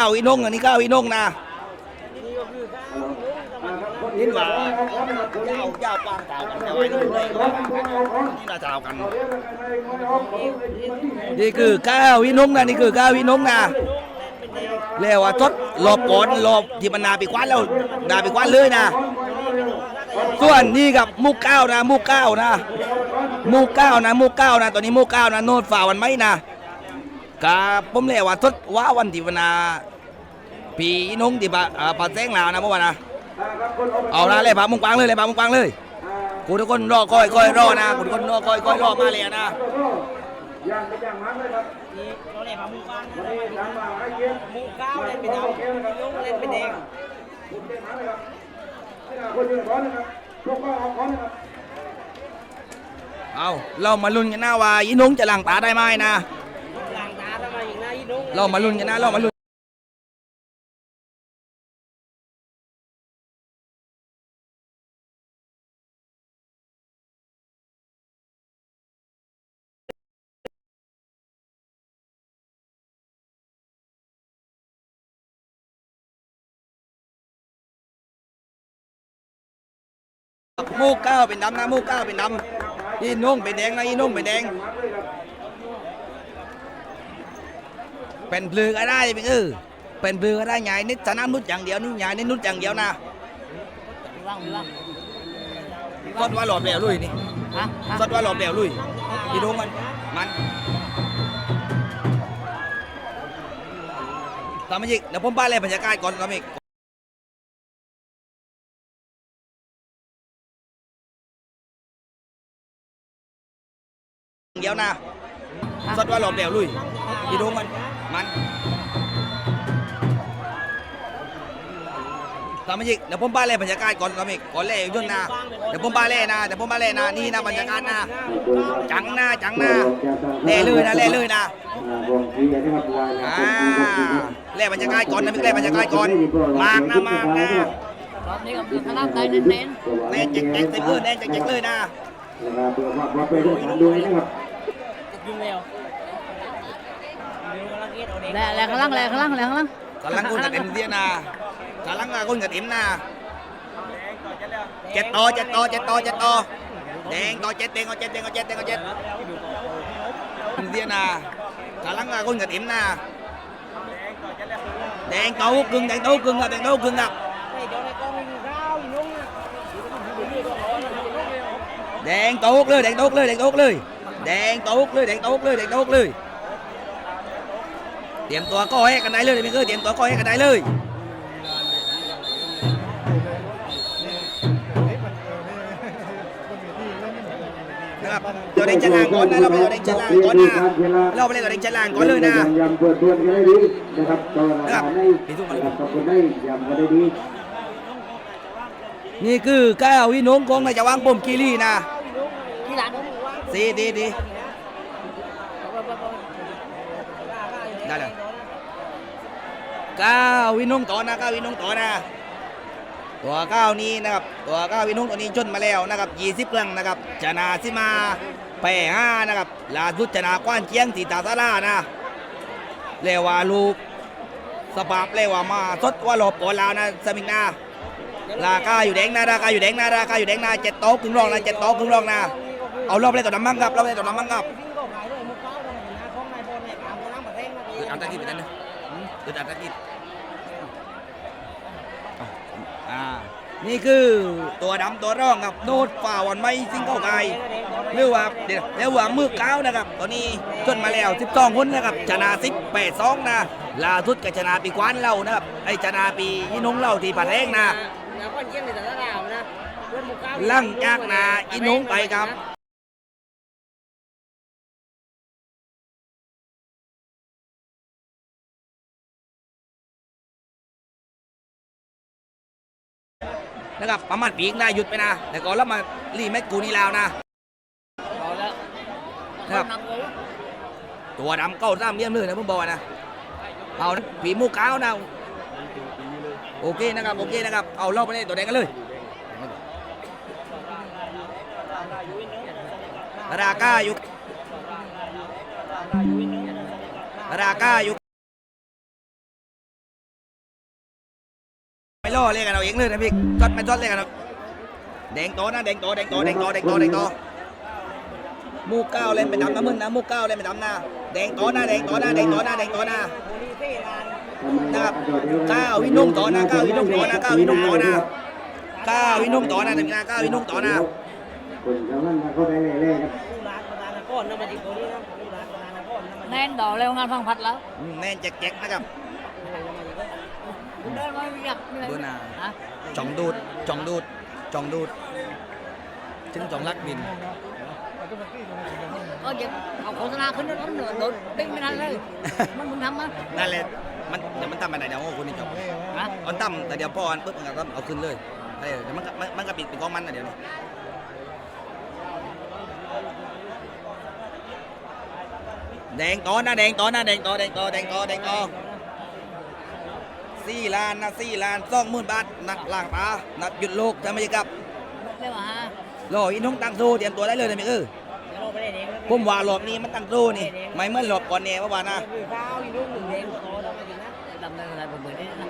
ก้าวอีนงอันนี้ก้าวอีนงนะนี่ว่าเจ้าเจ้าปางเจ้ากันแต่ว่านี่เลยนี่น่าจะเอากัน นี่คือก้าวอีนงนะนี่คือก้าวอีนงนะแล้วว่าทดหลบก่อนหลบที่มันนาไปคว้านแล้วนาไปคว้านเลยนะส่วนนี่กับมุกเก้านะมุกเก้านะมุกเก้านะมุกเก้านะตอนนี้มุกเก้านะโนดฝ่าวันไหมนะกับผมเลยว่าทดว่าวันที่วันนา ปีนงที่ปะอ่าปะแซงลาวนะเมื่อวานนะเอาละเลยปะมุงกวางเลยเลยปะมุงกวางเลยกูทุกคนรอคอยคอยรอนะกูทุกคนรอคอยคอยรอมาเลยนะย่างไปย่างมันเลยครับเราเลยมาหมูกว้างวันนี้ทางมาให้เกียรติหมูก้าวเล่นเป็นดำยงเล่นเป็นแดงคุณเต้นมาเลยครับที่หน้าคนยืนร้อนนะครับพวกก็เอาค้อนนะครับเอาเรามาลุ้นกันนะว่าอีนงจะหลังตาได้ไหมนะหลังตาทำไมอย่างนั้นอีนุ้งเรามาลุ้นกันนะ เรามาลุ้น มูกเก้าเป็นดำนะมูกเก้าเป็นดำอีนุ่งเป็นแดงนะอีนุ่งเป็นแดง เป็นปลือก็ได้เป็นเออเป็นปลือก็ได้ใหญ่นิดชนะนุดอย่างเดียวนี่ใหญ่นิดนุดอย่างเดียวนะมีว่างมีว่างสดว่าหลอดแล้วลุยนี่ฮะสดว่าหลอดแล้วลุยอีนุ่งมันมันตามมาอีกเดี๋ยวผมป้าเลยบรรยากาศก่อนตามอีก เดียวนะสดว่าหลอดแล้วลุยอีนุ่งมันมันตามมาอีกเดี๋ยวผมป้าเล่บรรยากาศก่อนตามอีกก่อนเล่ยุ่นนะเดี๋ยวผมป้าเล่นะเดี๋ยวผมป้าเล่นะนี่นะบรรยากาศนะจังนะจังนะเล่เลยนะเล่เลยนะวงที่นะครับลายอ่าเล่บรรยากาศก่อนนะพี่เล่บรรยากาศก่อนมากนะมากนะรอบนี้กับคณะใจเน้นเล่นเจ๊กเจ๊กเต็มเลยเล่นเจ๊กเจ๊กเลยนะนะครับเพื่อว่าว่าเป็นทางด้วยนะครับๆ ยุ่งเร็วแหล่แหล่ข้างล่างแหล่ข้างล่างแหล่ข้างล่างกำลังคนกับเต็มเดียนะกำลังคนกับเต็มนะเจ็ดต่อเจ็ดต่อเจ็ดต่อเจ็ดต่อแดงต่อเจ็ดแดงต่อเจ็ดแดงต่อเจ็ดแดงต่อเจ็ดเต็มเดียนะกำลังคนกับเต็มนะแดงโต๊ะกึ่งแดงโต๊ะกึ่งครับ แดงต๊ะกึ่งครับเฮ้ยเดี๋ยวในกล้องมีข้าวอีนุ้งนะแดงโต๊ะเลยแดงต๊ะเลยแดงต๊ะเลยแดงตะเลยแดงโต๊ะเลย เตรียมตัวก็ให้กันได้เลยพี่เกอร์เตรียมตัวก็ให้กันได้เลยนะครับเดี๋ยวเด็กจะลางก่อนนะเราไปเดี๋ยวเด็กจะลางก่อนนะเราไปเล่นตัวเด็กจะลางก่อนเลยนะยำเปิดดวนกันได้ดีนะครับตอนให้ขอบคุณได้ยำกันได้ดีนี่คือก้าววินงของนายจะวางปมกีรีนะ ดีดีดีได้เลยก้าววินงต่อนะก้าววินงต่อนะ ตัวก้าวนี้นะครับ ตัวก้าววินงตัวนี้ชนมาแล้วนะครับ20ครั้งนะครับชนะสิมาแพ้ห้านะครับล่าสุดชนะกว้านเจียงสีตาสารานะเรียกว่าลูกสภาพเรียกว่ามาสดว่าหลบก่อนแล้วนะสมิงนาราคาอยู่แดงนะราคาอยู่แดงนะราคาอยู่แดงนะเจ็ดโต๊ะครึ่งรองนะเจ็ดโต๊ะครึ่งรองนะ เอารอบเลยต่อน้ำมันครับรอบเลยต่อน้ำมันครับพี่ก็ขายด้วยหมูก้าวทำไมนะของนายบอลเนี่ยตามกำลังประเทศนะอึดอัดตะกี้ไปนั่นนะอึดอัดตะกี้อ่านี่คือตัวดำตัวร่องครับโนดฝ่าวันไม่ซิงเข้าไกหรือว่าเดี๋ยวเรียกว่ามือเก้านะครับตอนนี้จนมาแล้ว 12คนนะครับชนะ10 8 2นะล่าสุดก็ชนะปีกวานเรานะครับไอ้ชนะปียี่นงเราที่ปัดแรงนะแล้วก็เยี่ยมในแต่ละดาวนะเรื่องหมูก้าวหลังจากนาอีนุ้งไปครับ นะครับประมาณปีกได้หยุดไปนะ แต่ก่อนแล้วมารีแมตช์กูนี่แล้วนะเอาแล้วครับนำเลยตัวดำเก้าสามเยี่ยมเลยนะผมบอกนะเอานะผีมูก้าวนะโอเคนะครับโอเคนะครับเอาเล่าไปเลยตัวแดงกันเลยราคาอยู่ราคาอยู่ ล่อเรียกกันเอาเองเลยนะพี่จดไม่จดเรียกกันเอาแดงโตนะแดงโตแดงโตแดงโตแดงโตแดงโตมูกเก้าเล่นไปดำน้ำมึนนะมูกเก้าเล่นไปดำหน้าแดงโตนะแดงโตนะแดงโตนะแดงโตนะโคนี่เฟ่ลานนะครับก้าววินุ่งต่อนะก้าววินุ่งต่อนะก้าววินุ่งต่อนะก้าววินุ่งต่อนะแต่มีนาก้าววินุ่งต่อนะคนกำลังเข้าไปเรื่อยๆครับลูกหลานประธานก้อนน้ำมันดีโคนี่นะลูกหลานประธานก้อนน้ำมันแน่นดอกเร็วงานฟังพัดแล้วอืมแน่นแจ๊กๆนะครับ เดินมาไม่อยากไม่เลยเบอร์หนาฮะจ่องดูดจ่องดูดจ่องดูดถึงจ่องลักบินก็ยังเอาโฆษณาขึ้นรถเหนือโดนปิ้งไม่ทันเลย มันมึงทำมั้ยนั่นแหละมันเดี๋ยวมันตั้มไปไหนเดี๋ยวโอ้คุณนี่จบฮะมันตั้มแต่เดี๋ยวพออันปุ๊บมันก็ตั้มเอาขึ้นเลยเออเดี๋ยวมันก็มันมันก็ปิดเป็นกองมันนะเดี๋ยวนี้แดงต่อนะแดงต่อนะแดงต่อแดงต่อแดงต่อแดงต่อ สี่ล้านนะสี่ล้านสองหมื่นบาทนักล่างตานักหยุดโลกจะไม่กับเรียกว่าฮะรออีน้องตั้งสู้เตรียมตัวได้เลยนะมิเออเดี๋ยวเราไปได้เองนะผมว่ารอบนี้มันตั้งสู้นี่ไม่เหมื่อนรอบก่อนเนี่ยเมื่อวานนะมีฟ้าอีกลูกหนึ่งเองโตต้องมาถึงนะดำเนินอะไรบนเบอร์นี้นะ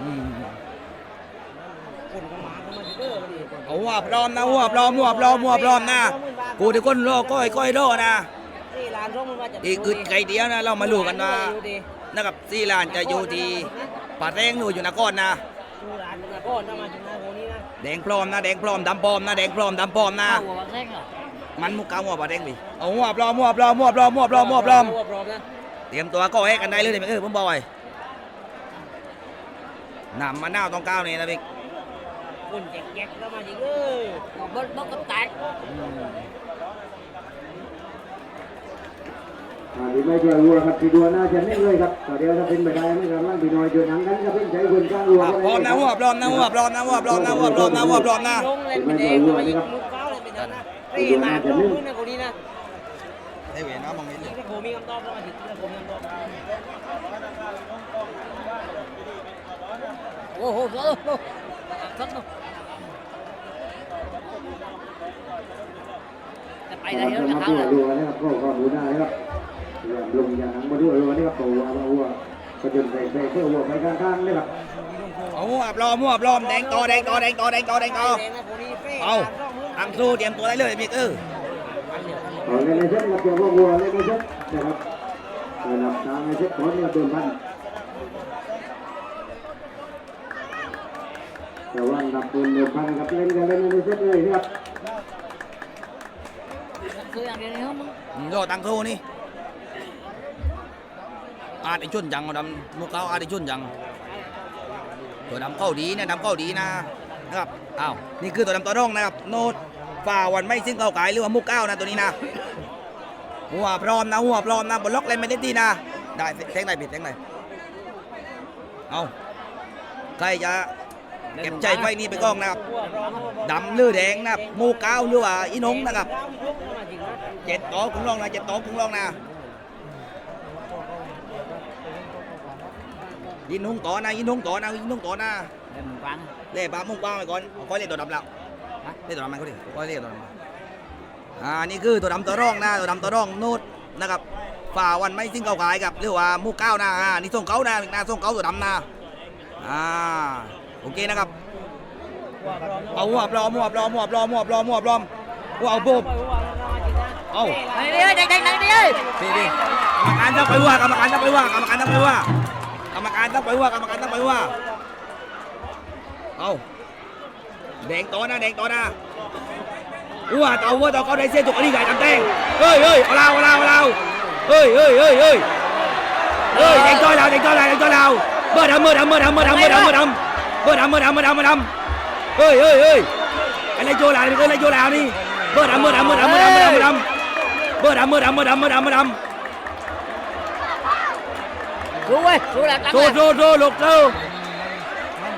อืมคนของหมาเขามาถึงเด้อพอดีเอาหัวปลอมนะหัวปลอมหัวปลอมหัวปลอมนะกูที่คนรอก้อยก้อยรอนะนี่ลานร่มมันว่าจะอีกอึดไก่เดียวนะเรามารู้กันว่านะครับสี่ล้านจะอยู่ที่ ป่าแรงหนูอยู่นครนะดูลานนะก้อนถ้ามาถึงนะโคนี่นะแดงปลอมนะแดงปลอมดำปลอมนะแดงปลอมดำปลอมนะเข้าหัวบางแท่งเหรอมันมุกกาหัวป่าแดงไปเอาหัวปลอมหัวปลอมหัวปลอมหัวปลอมหัวปลอมหัวปลอมนะเตรียมตัวก็ให้กันได้เลยเดี๋ยวเออผมบอกไว้น้ำมะนาวต้องก้าวนี่นะพี่คนแจกๆแล้วมาถึงเออบอกเบิร์ดบอกกับแตก อ่าที่ไม่เจอวัวครับที่ดัวน่าจะนิ่งเลยครับต่อเดียวถ้าเป็นไปได้ไม่กำลังพี่น้อยเจอหนังกันก็เป็นใจคนข้างวัวอะปลอมนะหัวปลอมนะหัวปลอมนะหัวปลอมนะหัวปลอมนะหัวปลอมนะลงเล่นเป็นเองมายิงลูกเก้าเลยเป็นนะเฟ่ลานร่มมือนะโคนี่นะได้เวรนะมองไม่เห็นนี่ถ้าโคมีคำตอบแล้วมาถึงถ้าโคมีคำตอบโอ้โหโอ้โหสักหน่อยจะไปไหนไปแล้วจะจะมาเข้าเพื่อเลยรัวนะครับก็ก็ดูได้ครับ ลงอย่างหนังมาด้วยรัวนี่ครับตัววัววัวก็จนใส่ใส่เพื่อวัวไปข้างๆนี่ครับเอาหัวปลอมหัวปลอมแดงต่อแดงต่อแดงต่อแดงต่อแดงต่อเอาตั้งสู้เตรียมตัวได้เลยพี่เออเอาในในเซ็ตครับเกี่ยวกัวัวในในเซ็ตนะครับระดับทางในเซ็ตขอเนี่ยเติมพันแต่ว่านับป็นเดิมพันครับเล่นกันเล่นในเซ็ตเลยครับซื้อ อาดียวนี่มึงรอตั้งสู้นี่อาจไอ้ชุนจังเอาดำมุกเขาอาจไอชุนจัง ตัวดำเข้าดีนะดำเข้าดีนะนะครับอ้าวนี่คือตัวดำตัวร่องนะครับโนดฝ่าวันไม่ซึ่งเก้าไก่หรือว่ามุกเก้านะตัวนี้นะหัวพร้อมนะหัวพร้อมนะบนล็อกเล่นไม่ได้ดีนะได้แทงไหนผิดแทงไหนเอาใครจะเก็บใจไฟนี้ไปกล้องนะครับดำหรือแดงนะครับมูเก้าหรือว่าอีนงนะครับเจ็ดโต๊ะคุ้งลองนะเจ็ดโต๊ะคุ้งลองนะ ยินนุ่งต่อนะยินนุ่งต่อนะยินนุ่งต่อนะเดี๋ยวมึงฟังเล่ปลามุ่งปลาไปก่อนเอาค่อยเล่นตัวดำแล้วเล่นตัวดำมันเขาดิค่อยเล่นตัวดำอ่านี่คือตัวดำตัวร่องนะตัวดำตัวร่องนูดนะครับฝ่าวันไม่สิ้นเก่าขายกับหรือว่าหมูเก้านะอ่านี่ส่งเขานะนะส่งเขาตัวดำนะอ่าโอเคนะครับเอาหัวปลอมหัวปลอมหัวปลอมหัวปลอมหัวปลอมหัวเอาปุ๊บเอาไหนดิเด็กๆไหนดิพี่พี่กรรมการต้องไปว่ากรรมการต้องไปว่ากรรมการต้องไปว่าก รรมการต้องไปว่ากรรมการต้องไปว่า เอาแดงต่อนะแดงต่อนะหัวต่าหัวต่าเขาได้เสียจุกอันนี้ใหญ่ทำแดงเฮ้ยเฮ้ยเอาเราเอาเราเอาเราเฮ้ยเฮ้ยเฮ้ยเฮ้ยเฮ้ยแดงต่อเราแดงต่อเราแดงต่อเราเมื่อดำเมื่อดำเมื่อดำเมื่อดำเมื่อดำเมื่อดำเมื่อดำเมื่อดำเมื่อดำเมื่อดำเฮ้ยเฮ้ยเฮ้ยอะไรโจลาวนี่อะไรโจลาวนี่เมื่อดำเมื่อดำเมื่อดำเมื่อดำเมื่อดำเมื่อดำเมื่อดำเมื่อดำเมื่อดำเมื่อดำ เมื่อดำรู้เว้ยรู้แล้วตั้งโซ่แล้วโซ่โซ่ลูกโซ่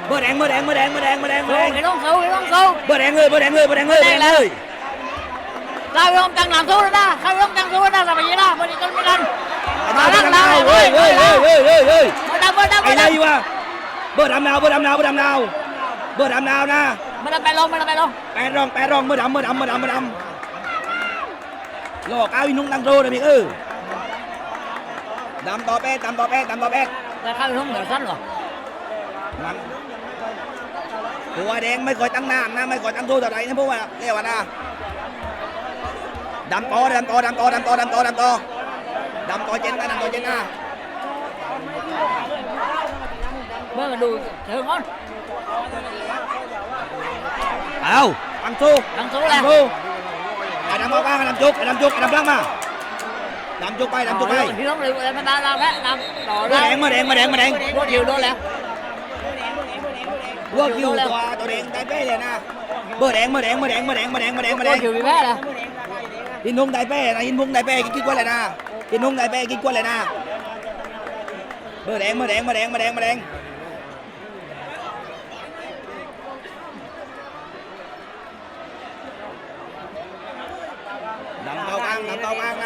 เมื่อแดงเมื่อแดงเมื่อแดงเมื่อแดงเมื่อแดงเมื่อสู้แดงไอ้น้องสู้ไอ้น้องสู้เมื่อแดงเลยเมื่อแดงเลยเมื่อแดงเลยเมื่อแดงเลยข้าวยองจังหลังสู้แล้วนะข้าวยองจังสู้แล้วนะสมัยนี้นะวันนี้กันไม่กันมาดังดาวเฮ้ยเฮ้ยเฮ้ยเฮ้ยเฮ้ยเฮ้ยมาดังมาดังไอ้มาไรดังวะเมื่อดำดาวเมื่อดำดาวเมื่อดำดาวเมื่อดำดาวนะมาดังไปลงมาดังไปลงแปดรองแปดรองเมื่อดำเมื่อดำเมื่อดำเมื่อดำหลอกเอาอีนุ่งตังโตนะพี่เออ ดำต่อแปดดำต่อแปดดำต่อแปดแล้วข้าวยองเหนือสั้นเหรอมันตัวแดงไม่ก่อยตั้งน้ำนะไม่ก่อยตั้งตัวเท่าไหร่นะพวกว่าเรียกว่านะดำต่อดำต่อดำต่อดำต่อดำต่อดำต่อดำต่อเจนนะดำต่อเจนนะเมื่อกันดูเชิงก่อนเอาตั้งสู้ดังสู้ตั้แล้งวสู้ไอ้ดำเอาบ้างไอ้ดำจุกไอ้ดำจุกไอ้ดำล่างมา ดำจุกไปดำจุกไป พี่ต้องเร็วเลยมันดาเราแค่ดำต่อมาได้แดงมาแดงมาแดงมาแดงพวกคิวโดนแล้วพวกคิวตัวตัวแดงได้เป้เลยนะเบอร์แดงเบอร์แดงเบอร์แดงเบอร์แดงเบอร์แดงเบอร์แดงเบอร์พแดวกงคิวมีแพ้แล้วกินนุ่งได้เป้นะกินนุ่งได้เป้กินกินกล้วยเลยนะกินนุ่งได้เป้กินกล้วยเลยนะเบอร์แดงเบอร์แดงเบอร์แดงเบอร์แดงเบอร์แดงดำเก้ากลางดำเก้ากลางนะ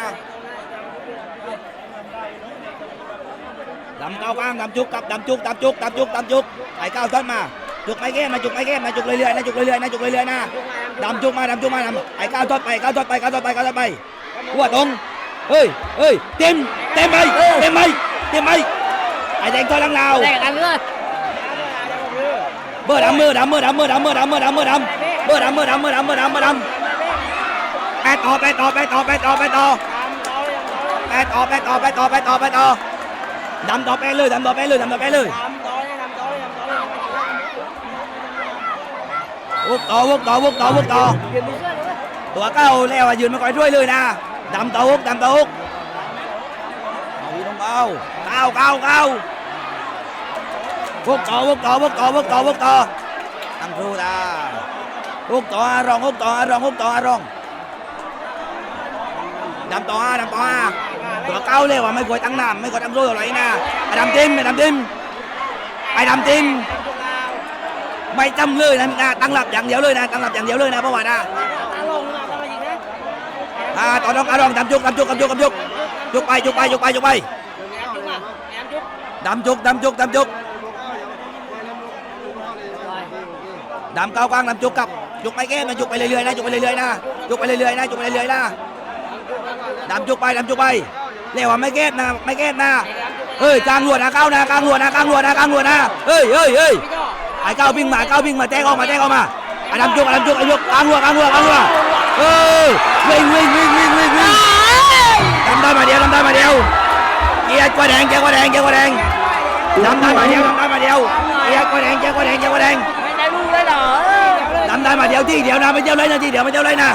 ดำเก้ากลางดำจุกกับดำจุกดำจุกดำจุกดำจุกไอ้ก้าวต้นมาจุกไม่แก้มนะจุกไม่แก้มนะจุกเรื่อยๆนะจุกเรื่อยๆนะจุกเรื่อยๆนะดำจุกมาดำจุกมาดำไอ้ก้าวต้นไปก้าวต้นไปก้าวต้นไปก้าวต้นไปหัวตรงเฮ้ยเฮ้ยเต็มเต็มไปเต็มไปเต็มไปไอ้แดงตัวลังลาวได้กันเลยเบอร์ดำมือดำมือดำมือดำมือดำมือดำมือดำเบอร์ดำมือดำมือดำมือดำมือดำไปต่อไปต่อไปต่อไปต่อไปต่อไปต่อไปต่อไปต่อไปต่อไปต่อ ดำต่อไปเลยดำต่อไปเลยดำต่อไปเลยวุกต่อวุกต่อวุกต่อวุกต่อตัวเก้าแล้วยืนมาคอยช่วยเลยนะดำต่อวุกดำต่อวุกเอาต้องเก้าเก้าเก้าเก้าวุกต่อวุกต่อวุกต่อวุกต่อวุกต่อตั้งครูตาวุกต่ออารองวุกต่ออารองวุกต่ออารองดำต่ออาดำต่ออา ตัวเก้าเลยว่าไม่ควตั้งน้ำไม่ควตั้งรู้อะไรนะไอ้ดำติมไอ้ดำติมไอ้ดำติมไม่จำเลยนะนะตั้งหลับอย่างเดียวเลยนะตั้งหลับอย่างเดียวเลยนะเพราะว่านะอ่าต่อน้องอารองดำจุกดำจุกดำจุกดำจุกจุกไปจุกไปจุกไปจุกไปดำจุกดำจุกดำจุกดำเก้ากลางดำจุกกับจุกไปแก้มนจุกไปเรื่อยๆนะจุกไปเรื่อยๆนะจุกไปเรื่อยๆนะจุกไปเรื่อยๆนะดำจุกไปดำจุกไป เรียกว่าไม่แก้นะไม่แก้นะเฮ้ยกลางหัวนะเก้านะกลางหัวนะกลางหัวนะกลางหัวนะเฮ้ยเฮ้ยเฮ้ยไอ้เก้าวิ่งมาเก้าวิ่งมาแจ้งออกมาแจ้งออกมาไอ้ดำจุกไอ้ดำจุกไอ้ยกกลางหัวกลางหัวกลางหัวเออวิ่งวิ่งวิ่งวิ่งวิ่งวิ่งดำได้มาเดียวดำได้มาเดียวเกียร์กว่าแดงเกียร์กว่าแดงเกียร์กว่าแดงดำได้มาเดียวดำได้มาเดียวเกียร์กว่าแดงเกียร์กว่าแดงเกียร์กว่าแดงไม่ได้รู้เลยเหรอดำได้มาเดียวที่เดียวนะไม่เจ้าไรนะที่เดียวไม่เจ้าไรนะ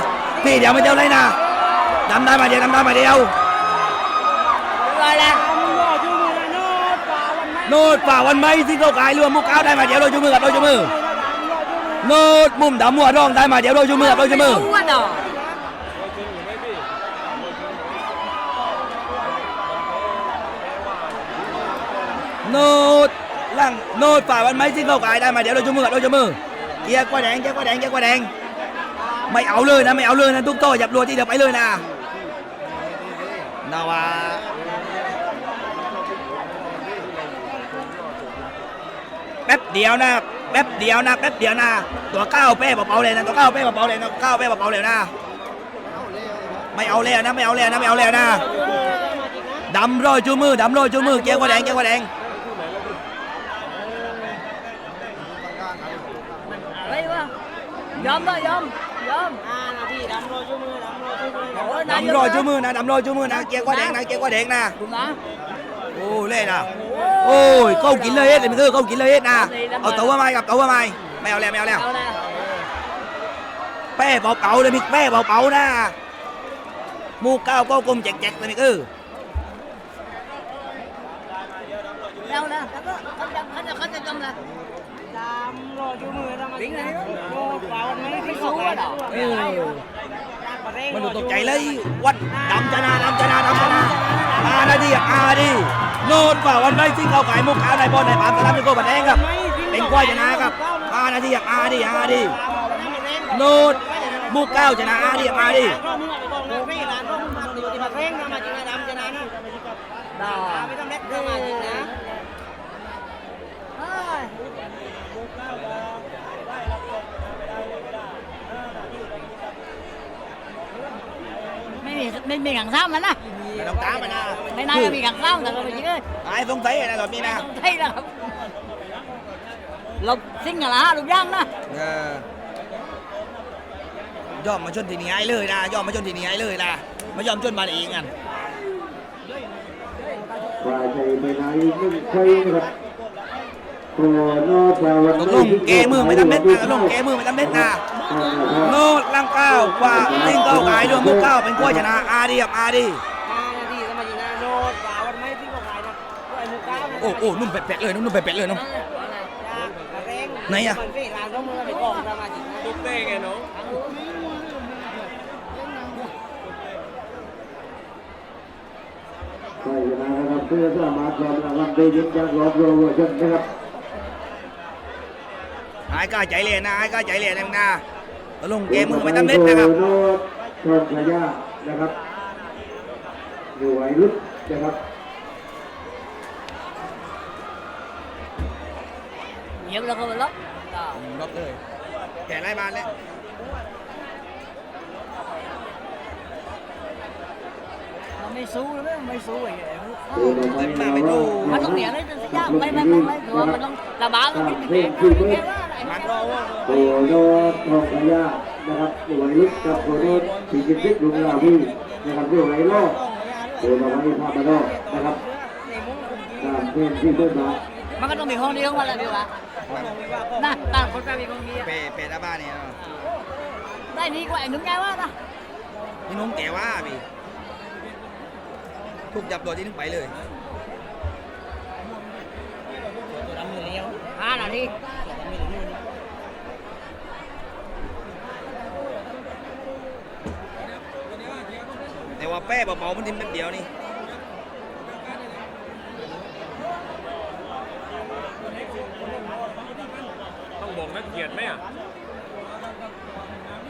ที่เดียวไม่เจ้าไรนะดำได้มาเดียวดำได้มาเดียว là nốt vào ăn mấy xin cầu cái luôn múc áo đây mà đéo đôi chung mưa gặp đôi chung mưa nốt mùm đá mùa đòn đây mà đéo đôi chung mưa gặp đôi chung mưa nốt lăng nốt vào ăn mấy xin cầu cái đây mà đéo đôi chung mưa gặp đôi chung mưa kia qua đèn kia qua đèn kia qua đèn mày ảo lười nè mày ảo lười nè tụi tôi dập lùa thì được mày lười nè nào à แดงเกียร์กว่าแดงเกียร์กว่าแดงไม่เอาเลยนะไม่เอาเลยนะทุกโต้จับรัวที่เดียวไปเลยนะนาวาแป๊บเดียวนะแป๊บเดียวนะแป๊บเดียวนะตัวก้าวเป้เบาๆเลยนะตัวก้าวเป้เบาๆเลยนะก้าวเป้เบาๆเลยนะไม่เอาแล้วนะไม่เอาแล้วนะไม่เอาแล้วนะดำโรยจูมือดำโรยจูมือเกี้ยวกว่าแดงเกี้ยวกว่าแดงอะไรวะยอมเลยยอมยอมดำโรยจูมือนะดำโรยจูมือนะเกี้ยวกว่าแดงนะเกี้ยวกว่าแดงนะดูนะโอ้เล่นะโอ้ยเขากินเลยเฮ็ดเลยมันคือเขากินเลยเฮ็ดนะเอาตัวว่าไม่กับตัวว่าไม่ไม่เอาแล้วไม่เอาแล้วเอาละแป้เป่าๆเลยมิกแป้เป่าๆนะหมูก้าวก็กลมแจกๆเลยมิกเออเอาละแล้วก็เขาจะเขาจะเขาจะจำละวิ่งเลยไม่รู้ว่าเนาะเออมันดูตกใจเลยวัดดำชนะดำชนะดำชนะอานาดีอาดี โนดฝ่าวันไม่ซิ่งเข้าขายมุกขาวในบอลในปามสลับในโกบัดแดงครับ เป็นควายชนะครับอานาดีอาดีอาดีโนดมุกเก้าชนะอาดีอาดีดอไม่ มีไม่มีขังซ้ำมันนะไม่ต้องตามมันนะไม่น่าจะมีขังซ้ำแต่เราไปยิงเลยไอ้สงสัยนะตอนนี้นะใช่แล้วครับเราซิ่งกันละลูกย่างนะเออย่อมมาชนที่นี่ไอ้เลยนะย่อมมาชนที่นี่ไอ้เลยนะไม่ยอมชนมาเองกันฝ่ายใจไปไหนนึ่งใช่นะครับโอ้นอตะวันตกลงแกมือไม่ทำเม็ดนะตกลงแกมือไม่ทำเม็ดนะ โนดลังเก้าว่าซิงเก้าขายด้วยมุกเก้าเป็นกล้วยชนะอาดีครับอาดีห้านาทีสมัยนี้นะโนดป่าวันไม่ที่เขาขายนะไอ้หมูก้าวโอ้โอ้นุ่มแปะๆเลยนุ่มแปะๆเลยน้องไหนอะมันเฟ่ร้านเขาเมื่อไปกองสมาชิกตุ๊กเต้ไงน้องใช่นะครับเพื่อสามารถรองรางวัลได้ยินจากรอบโลเวอร์ชันนะครับหายกล้าใจเลยนะหายกล้าใจเลยนะนะตก ลงแกมือไม่ทำเม็ดนะครับโนดทองขยานะครับ อยู่ไหวลึกนะครับ nhiều là không lắm ล็อกเลยแกไล่บานแล้ว mà mấy xu nữa mấy xu vậy ตัวต่อไปนะครับ mà trong nhà đấy sẽ ra mấy mấy mấy mấy rồi mà trong là báo nó cái gì vậy มันรอว่าตัว โคโดทองรายะนะครับไหวลุกกับโคอดสีกิตจิกลุงลาวีนะครับด้วยไหวโลกโคโดไว้พามาโดนะครับตามเพื่อนที่เพื่อนมามันก็ต้องมีห้องนี้ห้องวันละเดีวะน่าต่างคนต่ามีห้องนี้เปเปตาบ้านเนี่ยได้ดีกว่าไอ้นุ่มแกว่านะไอ้นุ่มแกว่าพี่ถูกจับตัวที่นึงไปเลยตัวดำเงี้านาที แต่ว่าแป้เบาๆมันทิมแป๊บเดียวนี่ต้องบอกนักเกียรติไหมอะ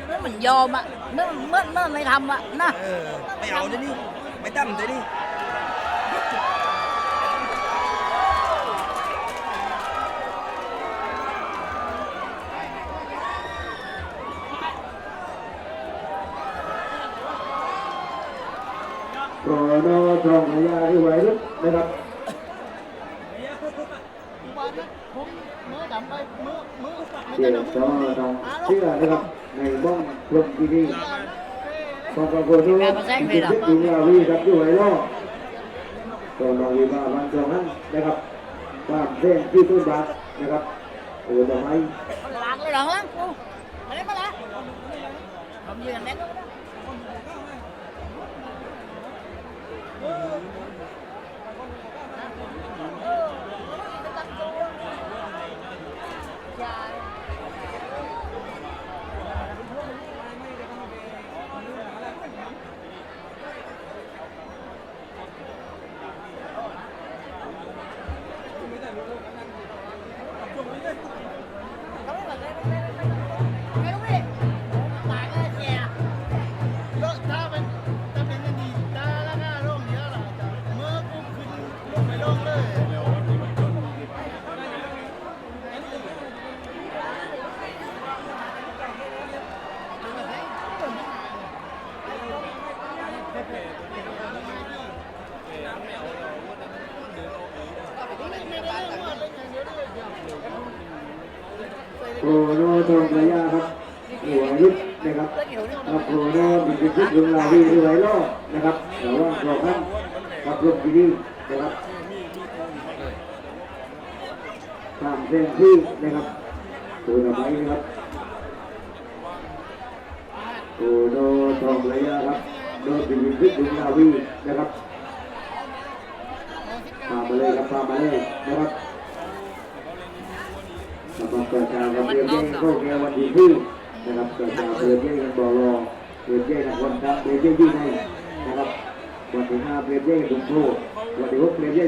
nếu mình vô mà nếu mới mới mày thầm à nè เออไม่เอาเลยนี่ไม่ตั้มเลยนี่ ตัวโนดทองขยาอยู่ไหวลึกนะครับ mới đậm đây mới mới เกี่ยวกับต้องเชื่อนะครับในบ้องกลมที่นี่ ปกติที่ที่ดูแลวีครับอยู่ไหวรอตัวน้องวีมาวันตรงนั้นนะครับตามเส้นที่ต้นบาทนะครับโอ้ดอกไม้ lạc cái đoạn lắm mà đấy có lá không gì là nét đó โครับโอ้โนบินทิพย์ลุงลาวีอยู่ไหวรอนะครับแต่ว่าตัวท่านกับลมที่นี่นะครับตามเส้นที่นะครับตัวไม้นะครับโอ้โนทองระยะครับโดนบินทิพย์ลุงลาวีนะครับตามมาเลยครับตามมาเลยนะครับสำหรับเกิดการเรียนเย่เข้าแก่วันดีขึ้ นะครับเกิดมารเรียนเย่กันบอรอเรียนเย่กันวันดับเรียนเย่ยิ่งในนะครับวันที่ห้าเรียนเย่ถุงโทษวันที่หกเรียนเย่